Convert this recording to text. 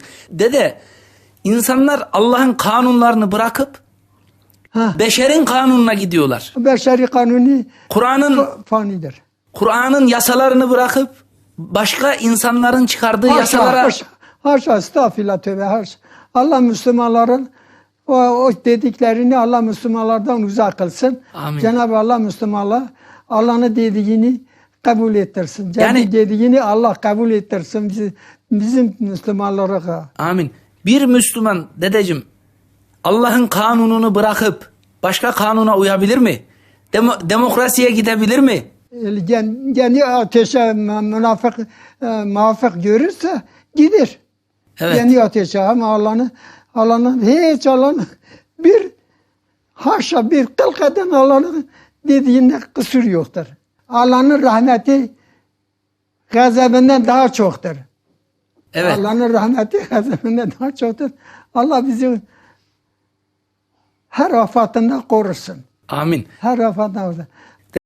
olsun. Dede insanlar Allah'ın kanunlarını bırakıp Ha. beşerin kanununa gidiyorlar. Beşeri kanuni Kur'an'ın fa- fanidir. Kur'an'ın yasalarını bırakıp başka insanların çıkardığı Haşa, yasalara haşa, haşa, estağfirullah tövbe, haşa. Allah Müslümanların o, o dediklerini Allah Müslümanlardan uzak kılsın. Amin. Cenab-ı Allah Müslümanlar Allah'ın dediğini kabul ettirsin. Cenab-ı Yani- dediğini Allah kabul ettirsin bizi, bizim Müslümanlara. Amin. Bir Müslüman dedecim Allah'ın kanununu bırakıp başka kanuna uyabilir mi? Demo- demokrasiye gidebilir mi? Kendi ateşe münafık, e, muvafık görürse gider. Evet. Kendi ateşe ama Allah'ın Allah'ın hiç Allah'ın bir haşa bir kıl kadın Allah'ın dediğinde kusur yoktur. Allah'ın rahmeti gazebinden daha çoktur. Evet. Allah'ın rahmeti gazebinden daha çoktur. Allah bizi her afatından korusun. Amin. Her afatından korusun.